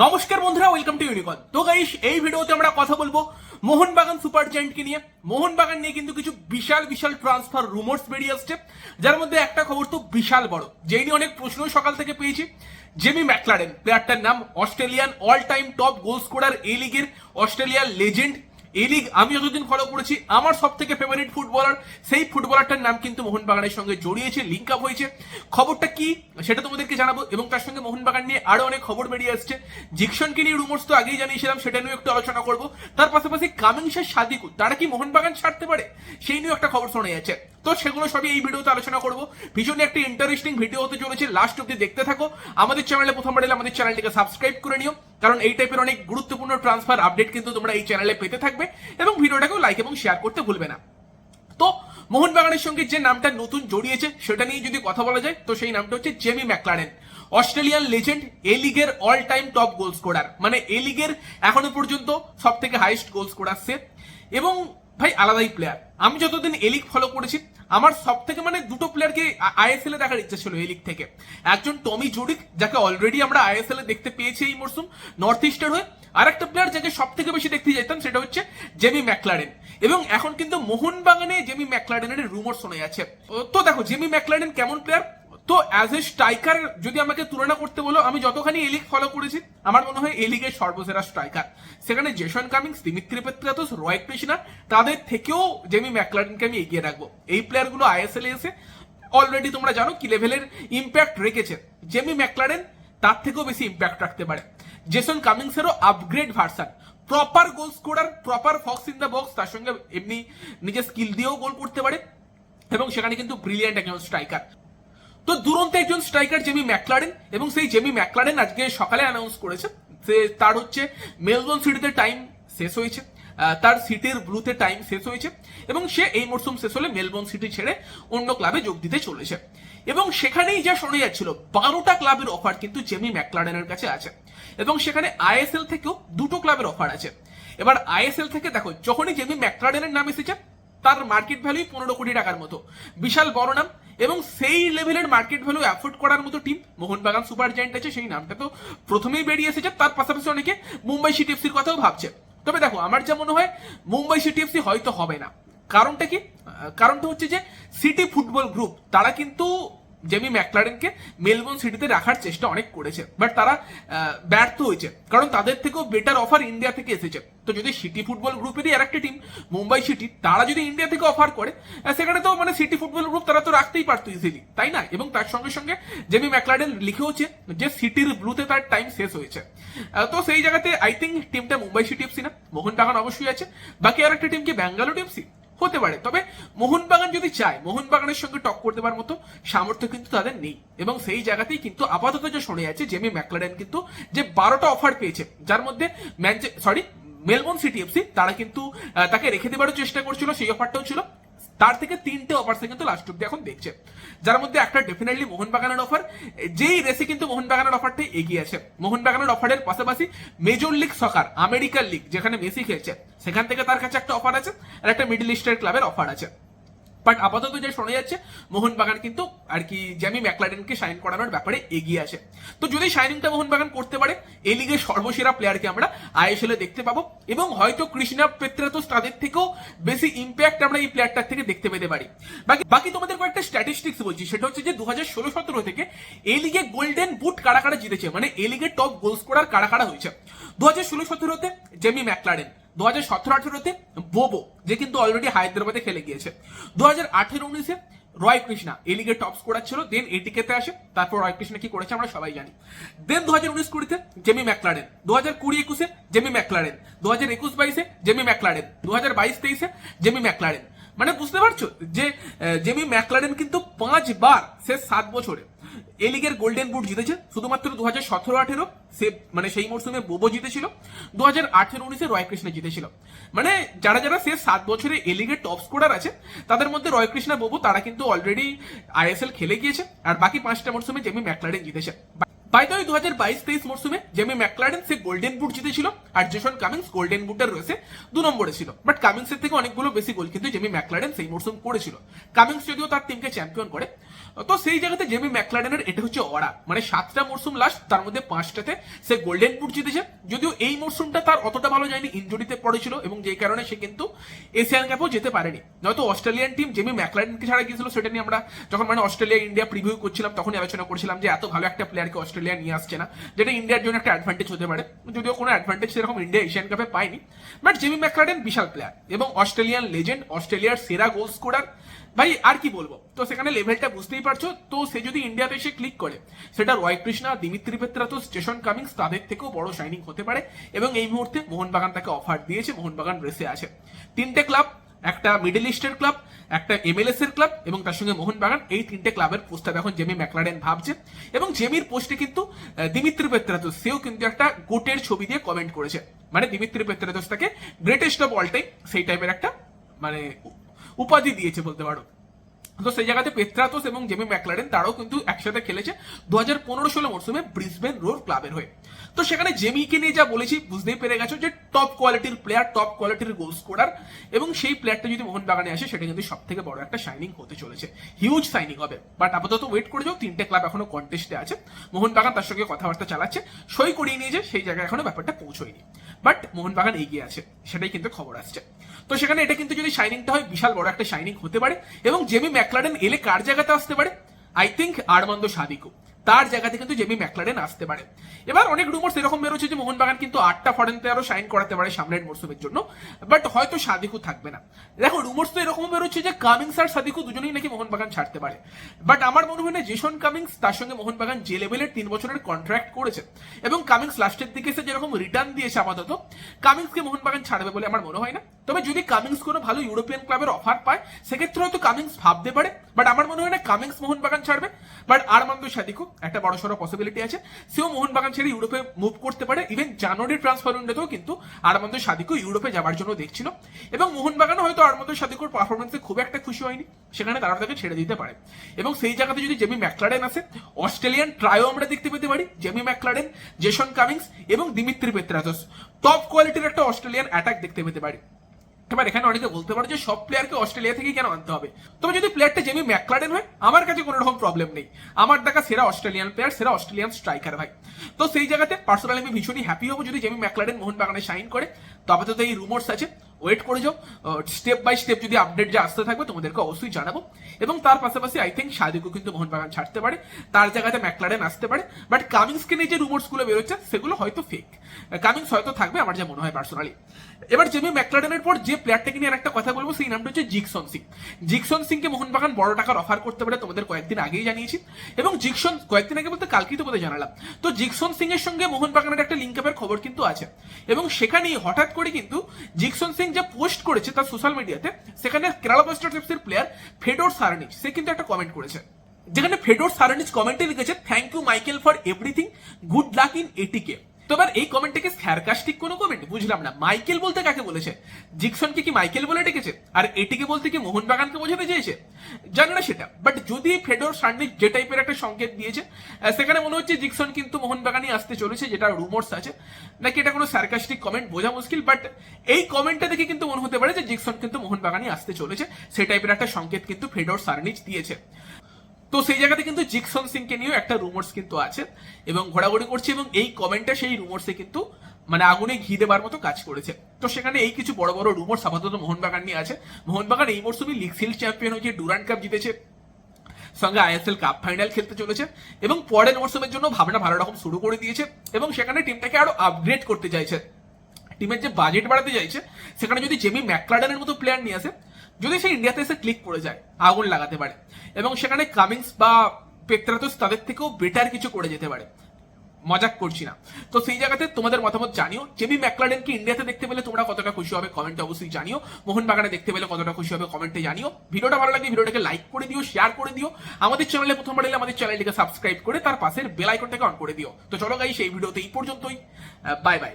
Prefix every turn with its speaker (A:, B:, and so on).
A: নমস্কার বন্ধুরা welcome to ইউনিকন তো গাইস এই ভিডিওতে আমরা কথা বলব মোহনবাগান সুপার জায়েন্টকে নিয়ে। মোহনবাগান নিয়ে কিন্তু কিছু বিশাল বিশাল ট্রান্সফার রুমার্স বেরিয়ে আসছে। যার মধ্যে একটা খবর তো বিশাল বড়, যেই নিয়ে অনেক প্রশ্ন সকাল থেকে পেয়েছি। জেমি ম্যাকলারেন প্লেয়ারটার নাম Australian all time top goal scorer A লিগের অস্ট্রেলিয়ার লেজেন্ড এই লিগ আমি যতদিন ফলো করেছি, আমার সব থেকে ফেভারিট ফুটবলার সেই ফুটবলারটার নাম কিন্তু মোহনবাগানের সঙ্গে জড়িয়েছে লিঙ্ক আপ হয়েছে। খবরটা কি? সেটা তোমাদেরকে জানাব এবং তার সঙ্গে মোহনবাগান নিয়ে আরও অনেক খবর বেরিয়ে আসছে। জিকশনকে নিয়ে রুমোর্স তো আগেই জানিয়েছিলাম, সেটা নিয়ে একটু আলোচনা করব। তার পাশাপাশি কামিংসের সাদিকু তারা কি মোহনবাগান ছাড়তে পারে? সেই নিয়েও একটা খবর শোনা যাচ্ছে। তো সেগুলো সবই এই ভিডিওতে আলোচনা করব। ভীষণই একটা ইন্টারেস্টিং ভিডিও হতে চলেছে। লাস্ট অব্দি দেখতে থাকো। আমাদের চ্যানেলে প্রথমবার এলে আমাদের চ্যানেলটিকে সাবস্ক্রাইব করে নিও। কারণ এই টাইপের অনেক গুরুত্বপূর্ণ ট্রান্সফার আপডেট কিন্তু তোমরা এই চ্যানেলে পেতে থাকবে। এবং ভিডিওটাকেও লাইক এবং শেয়ার করতে ভুলবে না। তো মোহনবাগানের সঙ্গে যে নামটা নতুন জড়িয়েছে, সেটা নিয়ে যদি কথা বলা যায়, তো সেই নামটা হচ্ছে Jamie McLaren Australian legend A লিগের all time top goal scorer মানে এ লিগের এখনও পর্যন্ত সব থেকে হাইস্ট গোল স্কোরার সে। এবং ভাই, আলাদাই প্লেয়ার আমি যতদিন এলিক ফলো করেছি, আমার সব থেকে মানে দুটো প্লেয়ারকে আইএসএল এ দেখার ইচ্ছা ছিল এলিক থেকে। একজন টমি জুডিক যাকে অলরেডি আমরা আইএসএল এ দেখতে পেয়েছি এই মরসুম নর্থ ইস্টের হয়ে। আর একটা প্লেয়ার যাকে সব থেকে বেশি দেখতে যেতাম সেটা হচ্ছে জেমি ম্যাকলারেন এবং এখন কিন্তু মোহনবাগানে জেমি ম্যাকলারেনের রুমর শোনা যাচ্ছে। তো দেখো জেমি ম্যাকলারেন কেমন প্লেয়ার তো অ্যাজ এ স্ট্রাইকার যদি আমাকে তুলনা করতে বলো, আমি যতখানি এই লিগ ফলো করেছি, আমার মনে হয় এলিগের সর্বসেরা স্ট্রাইকার সেখানে Jason Cummings Dimitri Petratos Roy Krishna তাদের থেকেও জেমি ম্যাকলারেনকে আমি এগিয়ে রাখব। এই প্লেয়ারগুলো আইএসএল এসে অলরেডি তোমরা জানো কি লেভেলের ইম্প্যাক্ট রেখেছে। জেমি ম্যাকলারেন তার থেকেও বেশি ইম্প্যাক্ট রাখতে পারে। Jason কামিংসেরও upgrade version proper goal scorer proper fox in the box তার সঙ্গে এমনি নিজের স্কিল দিয়েও গোল করতে পারে। এবং সেখানে কিন্তু ব্রিলিয়ান্ট একজন স্ট্রাইকার তো দুরন্ত একজন স্ট্রাইকার জেমি ম্যাকলারেন এবং সেই জেমি ম্যাকলারেন আজকে সকালে অ্যানাউন্স করেছে যে তার হচ্ছে মেলবোর্ন সিটিতে টাইম শেষ হয়েছে তার সিটির ব্লুতে টাইম শেষ হয়েছে, এবং সে এই মরশুম শেষ হলে মেলবোর্ন সিটি ছেড়ে অন্য ক্লাবে যোগ দিতে চলেছে। এবং সেখানেই যা শোনা যাচ্ছিল, বারোটা ক্লাবের অফার কিন্তু জেমি ম্যাকলারেনের কাছে আছে, এবং সেখানে আইএসএল থেকেও দুটো ক্লাবের অফার আছে। এবার আইএসএল থেকে দেখো, যখনই জেমি ম্যাকলারেনের নাম এসেছে তার মার্কেট ভ্যালুই পনেরো কোটি টাকার মতো। বিশাল বড় নাম এবং সেই লেভেলের মার্কেট ভ্যালু অ্যাফোর্ড করার মতো টিম মোহনবাগান সুপার জায়েন্ট আছে, সেই নামটা তো প্রথমেই বেরিয়ে এসেছে, তার পাশাপাশি অনেকে মুম্বাই সিটি এফসির কথাও ভাবছে। তবে দেখো, আমার যা মনে হয়, মুম্বাই সিটি এফসি হয়তো হবে না। কারণটা কি? কারণটা হচ্ছে যে সিটি ফুটবল গ্রুপ তারা কিন্তু জেমি ম্যাকলারেনকে মেলবোর্ন সিটিতে রাখার চেষ্টা অনেক করেছে। বাট তারা ব্যর্থ হয়েছে। কারণ তাদের থেকেও বেটার অফার ইন্ডিয়া থেকে এসেছে। তো যদি সিটি ফুটবল গ্রুপেরই আর একটা টিম মুম্বাই সিটি তারা যদি ইন্ডিয়া থেকে অফার করে সেখানে তো মানে সিটি ফুটবল গ্রুপ তারা তো রাখতেই পারতো ইজিলি তাই না? এবং তার সঙ্গে সঙ্গে জেমি ম্যাকলারেন লিখেওছে যে সিটির ব্লুতে তার টাইম শেষ হয়েছে। তো সেই জায়গাতে আই থিঙ্ক টিমটা মুম্বাই সিটি এফসি না। মোহনবাগান অবশ্যই আছে। বাকি আর একটা টিম কি ব্যাঙ্গালোর এফসি হতে পারে। তবে মোহনবাগান যদি চায়, মোহনবাগানের সঙ্গে টক করে দেওয়ার মতো সামর্থ্য কিন্তু তাদের নেই। এবং সেই জায়গাতেই কিন্তু আপাতত যে শুনে আছে জেমি ম্যাকলারেন কিন্তু যে বারোটা অফার পেয়েছে, যার মধ্যে সরি মেলবোর্ন সিটি এফসি তারা কিন্তু তাকে রেখে দেবারও চেষ্টা করছিল, সেই অফারটাও ছিল। তার থেকে তিনটে অফার কিন্তু লাস্ট অব্দি এখন দেখছে। যার মধ্যে একটা ডেফিনেটলি মোহনবাগানের অফার যেই রেসে কিন্তু মোহনবাগানের অফারটাই এগিয়ে আছে। মোহনবাগানের অফারের পাশাপাশি মেজর লিগ সকার আমেরিকার লিগ যেখানে মেসি খেলছে, সেখান থেকে তার কাছে একটা অফার আছে, আর একটা মিডল ইস্টের ক্লাবের অফার আছে। বাট আপাতত যে শোনা যাচ্ছে, মোহনবাগান কিন্তু আর কি জ্যামি ম্যাকলারেনকে সাইন করানোর ব্যাপারে এগিয়ে আছে। তো যদি সাইনিংটা মোহনবাগান করতে পারে এই লিগের সর্বসেরা প্লেয়ারকে আমরা আইএসএল এ দেখতে পাবো। এবং হয়তো কৃষ্ণা পেত্রাতোস তাদের থেকেও বেশি ইম্প্যাক্ট আমরা এই প্লেয়ারটার থেকে দেখতে পেতে পারি। বাকি বাকি তোমাদের কয়েকটা স্ট্যাটিস্টিক্স বলছি। সেটা হচ্ছে যে দু হাজার ষোলো সতেরো থেকে এই লিগে গোল্ডেন বুট কারা কারা জিতেছে? মানে এই লিগের টপ গোল স্কোরার কারা কারা হয়েছে? দু হাজার ষোলো সতেরোতে জেমি ম্যাকলারেন দু হাজার সতেরো আঠেরোতে বোবো যে কিন্তু অলরেডি হায়দ্রাবাদে খেলে গিয়েছে। দু হাজার আঠেরো উনিশে রয় কৃষ্ণা এই লিগের টপ স্কোরার ছিল দেন এটিকেতে আসে, তারপর রয় কৃষ্ণা কি করেছে আমরা সবাই জানি। দেন দু হাজার উনিশ কুড়িতে জেমি ম্যাকলারেন দু হাজার কুড়ি একুশে জেমি ম্যাকলারেন দু হাজার একুশ বাইশে জেমি ম্যাকলারেন দু হাজার বাইশ তেইশে জেমি ম্যাকলারেন মানে বুঝতে পারছ? যে জেমি ম্যাকলারেন কিন্তু পাঁচবার শেষ সাত বছরে এ লিগের গোল্ডেন বুট জিতেছে। শুধুমাত্র দু হাজার সতেরো, আঠেরো সে মানে সেই মরশুমে বোবো জিতেছিল। দু হাজার আঠেরো, উনিশে রয় কৃষ্ণ জিতেছিল। মানে যারা যারা শেষ সাত বছরে এ লিগের টপ স্কোরার আছে, তাদের মধ্যে রয় কৃষ্ণা, বোবো, তারা কিন্তু অলরেডি আইএসএল খেলে গিয়েছে। আর বাকি পাঁচটা মরশুমে জেমি ম্যাকলারেন জিতেছে। বাই দ্য দু হাজার বাইশ তেইশ মরসুমে জেমি ম্যাকলারেন সে গোল্ডেন বুট জিতেছিল আর জেসন কামিংস গোল্ডেন বুটের রয়েছে দু নম্বরে ছিল। বাট কামিংসের থেকে অনেকগুলো বেশি গোল কিন্তু জেমি ম্যাকলারেন সেই মরসুম করেছিল। কামিংস যদিও তার টিমকে চ্যাম্পিয়ন করে, তো সেই জায়গাতে জেমি ম্যাকলারেনের এটা হচ্ছে অরা মানে সাতটা মরসুম লাস্ট তার মধ্যে পাঁচটাতে সে গোল্ডেন বুট জিতেছে। যদিও এই মরসুমটা তার অতটা ভালো যায়নি ইঞ্জুরিতে পড়েছিল এবং যেই কারণে সে কিন্তু এশিয়ান কাপেও যেতে পারেনি। নয়তো অস্ট্রেলিয়ান টিম জেমি ম্যাকলারেনকে ছাড়া গিয়েছিল, সেটা নিয়ে আমরা যখন মানে অস্ট্রেলিয়া ইন্ডিয়া প্রিভিউ করছিলাম, তখনই আলোচনা করছিলাম যে এত ভালো একটা প্লেয়ারকে অস্ট্রেলিয়া নিয়ে আসছে না, যেটা ইন্ডিয়ার জন্য একটা অ্যাডভান্টেজ হতে পারে। যদিও কোনো অ্যাডভান্টেজ সেরকম ইন্ডিয়া এশিয়ান কাপে পায়নি বাট জেমি ম্যাকলারেন বিশাল প্লেয়ার এবং অস্ট্রেলিয়ান লেজেন্ড অস্ট্রেলিয়ার সেরা গোল স্কোরার ভাই, আর কি বলব? তো সেখানে লেভেলটা বুঝতেই পারছ। তো সে যদি ইন্ডিয়াতে এসে ক্লিক করে, সেটা রয় কৃষ্ণা, দিমিত্রি পেত্রাতো, স্টেশন কামিংস, তাদের থেকেও বড় শাইনিং হতে পারে। এবং এই মুহূর্তে মোহনবাগান তাকে অফার দিয়েছে, মোহনবাগান রেসে আছে। তিনটে ক্লাব একটা মিডল ইস্টের ক্লাব একটা এমএলএস এর ক্লাব এবং তার সঙ্গে মোহনবাগান, এই তিনটে ক্লাবের প্রস্তাব এখন জেমি ম্যাকলারেন ভাবছে এবং জেমির পোস্টে কিন্তু দিমিত্রি পেত্রাতোস সেও কিন্তু একটা গোটের ছবি দিয়ে কমেন্ট করেছে। মানে দিমিত্রি পেত্রাতোস তাকে গ্রেটেস্ট অফ অল টাইম সেই টাইপের একটা মানে উপাধি দিয়েছে বলতে পারো। তো সেই জায়গাতে পেত্রাতোস এবং জেমি ম্যাকলারেন তারাও কিন্তু একসাথে খেলেছে দু হাজার পনেরো ষোলো মরসুমে ব্রিসবেন রোড ক্লাবের হয়ে। তো সেখানে জেমিকে নিয়ে যা বলেছি, বুঝতেই পেরে গেছো যে টপ কোয়ালিটির প্লেয়ার টপ কোয়ালিটির গোল স্কোরার এবং সেই প্লেয়ারটা যদি মোহনবাগানে আসে, সেটা কিন্তু সব থেকে বড় একটা শাইনিং হতে চলেছে। হিউজ সাইনিং হবে। বাট আপাতত ওয়েট করে যাও, তিনটে ক্লাব এখনও কন্টেস্টে আছে। মোহনবাগান তার সঙ্গে কথাবার্তা চালাচ্ছে, সই করিয়ে নিয়ে যে সেই জায়গায় এখনও ব্যাপারটা পৌঁছয়নি। বাট মোহনবাগান এগিয়ে আছে, সেটাই কিন্তু খবর আসছে। তো সেখানে এটা কিন্তু যদি শাইনিংটা হয়, বিশাল বড় একটা শাইনিং হতে পারে। এবং জেমি ম্যাকলারেন এলে কার জায়গাতে আসতে পারে? আই থিঙ্ক আরমান্দ সাদিকু তার জায়গাতে কিন্তু জেমি ম্যাকলারেন আসতে পারে। এবার অনেক রুমোর্স এরকম বেরোচ্ছে যে মোহনবাগান কিন্তু আটটা ফরেন প্লেয়ারও সাইন করাতে পারে সামনের মরসুমের জন্য বাট হয়তো সাদিকু থাকবে না। দেখো রুমোর্স তো এরকম বেরোচ্ছে যে কামিংস আর সাদিকু দুজনেই নাকি মোহনবাগান ছাড়তে পারে। বাট আমার মনে হয় না জেসন কামিংস তার সঙ্গে মোহনবাগান যে লেভেলের তিন বছরের কন্ট্রাক্ট করেছে, এবং কামিংস লাস্টের দিকে এসে যেরকম রিটার্ন দিয়েছে আপাতত কামিংসকে মোহনবাগান ছাড়বে বলে আমার মনে হয় না। তবে যদি কামিংস কোনো ভালো ইউরোপিয়ান ক্লাবের অফার পায়, সেক্ষেত্রে হয়তো কামিংস ভাবতে পারে বাট আমার মনে হয় না কামিংস মোহনবাগান ছাড়বে বাট আরমান্দ সাদিকু একটা বড় সড়ো পসিবিলিটি আছে। সেও মোহনবাগান ছেড়ে ইউরোপে মুভ করতে পারে। ইভেন জানুয়ারি ট্রান্সফার উইন্ডোতেও কিন্তু আরমান্দ সাদিকু ইউরোপে যাওয়ার জন্য দেখছিল। এবং মোহনবাগানও হয়তো আরমান্দ সাদিকুর পারফরমেন্সে খুব একটা খুশি হয়নি। সেখানে তারা তাকে ছেড়ে দিতে পারে। এবং সেই জায়গাতে যদি জেমি ম্যাকলারেন আসে, অস্ট্রেলিয়ান ট্রায়ও আমরা দেখতে পেতে পারি। জেমি ম্যাকলারেন জেসন কামিংস এবং দিমিত্রি পেত্রাতস টপ কোয়ালিটির একটা অস্ট্রেলিয়ান অ্যাটাক দেখতে পেতে পারি। এবার এখানে অনেকে বলতে পারে যে সব প্লেয়ারকে অস্ট্রেলিয়া থেকে কেন আনতে হবে। তবে যদি প্লেয়ারটা জেমি ম্যাকলাডেন হয়, আমার কাছে কোনো রকম প্রবলেম নেই। আমার দেখা সেরা অস্ট্রেলিয়ান প্লেয়ার সেরা অস্ট্রেলিয়ান স্ট্রাইকার ভাই। তো সেই জায়গাতে পার্সোনালি আমি ভীষণই হ্যাপি হব যদি জেমি মোহন বাগানে সাইন করে। তো এই রুমোর্স আছে। ওয়েট করে যাও। স্টেপ বাই স্টেপ যদি আপডেট যে আসতে থাকবে, তোমাদেরকে অবশ্যই জানাব। এবং তার পাশাপাশি আই থিঙ্ক সাদিকও কিন্তু মোহনবাগান ছাড়তে পারে। তার জায়গাতে ম্যাকলারেন আসতে পারে। বাট কামিংসকে নিয়ে যে রুমোর্সগুলো বেরোচ্ছে, সেগুলো হয়তো ফেক কামিংস হয়তো থাকবে, আমার যা মনে হয় পার্সোনালি এবার জেমি ম্যাকলারেনের পর যে প্লেয়ারটাকে নিয়ে একটা কথা বলব, সেই নামটা হচ্ছে জিকসন সিং জিকসন সিংকে মোহনবাগান বড় টাকার অফার করতে পারে, তোমাদের কয়েকদিন আগেই জানিয়েছি। এবং জিকসন কয়েকদিন আগে বলতে কালকেই তো বোধহয় জানালাম। তো জিকসন সিং এর সঙ্গে মোহনবাগানের একটা লিঙ্ক আপের খবর কিন্তু আছে। এবং সেখানেই হঠাৎ করে কিন্তু জিকসন সিং যে পোস্ট করেছে তার সোশ্যাল মিডিয়াতে, সেখানে কেরালা ব্লাস্টার্স এফসির প্লেয়ার ফেডোর সারনিচ সে কিন্তু একটা কমেন্ট করেছে। যেখানে ফেডোর সারনিচ কমেন্টে লিখেছে thank you Michael for everything good luck in ATK তো এবার এই কমেন্টটাকে স্যারকাস্টিক কোনো কমেন্ট বুঝলাম না। মাইকেল বলতে কাকে বলেছে? জিকসনকে কি মাইকেল বলে ডেকেছে? আর এটিকে বলতে কি মোহনবাগানকে বোঝাতে চেয়েছে? জানি না সেটা। বাট যদি ফেডোর সার্নিক যে টাইপের একটা সংকেত দিয়েছে সেখানে মনে হচ্ছে জিকসন কিন্তু মোহনবাগানই আসতে চলেছে, যেটা রুমোর্স আছে। নাকি এটা কোনো সার্কাস্টিক কমেন্ট বোঝা মুশকিল বাট এই কমেন্টটা দেখে কিন্তু মনে হতে পারে যে জিকসন কিন্তু মোহনবাগানই আসতে চলেছে। সেই টাইপের একটা সংকেত কিন্তু ফেডোর সার্নিচ দিয়েছে। তো সেই জায়গাতে কিন্তু জিকসন সিংকে নিয়েও একটা রুমোর্স কিন্তু আছে এবং ঘোরাঘুরি করছে এবং এই কমেন্টটা সেই রুমোর্সে কিন্তু মানে আগুনে ঘি দেবার মতো কাজ করেছে। তো সেখানে এই কিছু বড় বড় রুমোর্স আপাতত মোহনবাগান নিয়ে আছে। মোহনবাগান এই মরসুমে লিগ সিল চ্যাম্পিয়ন হয়েছে ডুরান্ড কাপ জিতেছে, সঙ্গে আইএসএল কাপ ফাইনাল খেলতে চলেছে এবং পরের মরসুমের জন্য ভাবনা ভালো রকম শুরু করে দিয়েছে এবং সেখানে টিমটাকে আরও আপগ্রেড করতে চাইছে। টিমের যে বাজেট বাড়াতে চাইছে, সেখানে যদি জেমি ম্যাকলাডানের মতো প্লেয়ার নিয়ে আসে যদি সে ইন্ডিয়াতে এসে ক্লিক করে যায়, আগুন লাগাতে পারে। এবং সেখানে কামিংস বা পেত্রাতোস তাদের থেকেও বেটার কিছু করে যেতে পারে। মজাক করছি না। তো সেই জায়গাতে তোমাদের মতামত জানিও। জেমি ম্যাকলাডেনকে ইন্ডিয়াতে দেখতে পেলে তোমরা কতটা খুশি হবে কমেন্টে অবশ্যই জানিও। মোহনবাগানে দেখতে পেলে কতটা খুশি হবে কমেন্টে জানিও। ভিডিওটা ভালো লাগলে ভিডিওটাকে লাইক করে দিও শেয়ার করে দিও। আমাদের চ্যানেলে প্রথমবার এলে আমাদের চ্যানেলটিকে সাবস্ক্রাইব করে তার পাশের বেল আইকনটাকে অন করে দিও। তো চলো গাই সেই ভিডিওতে এই পর্যন্তই। Bye bye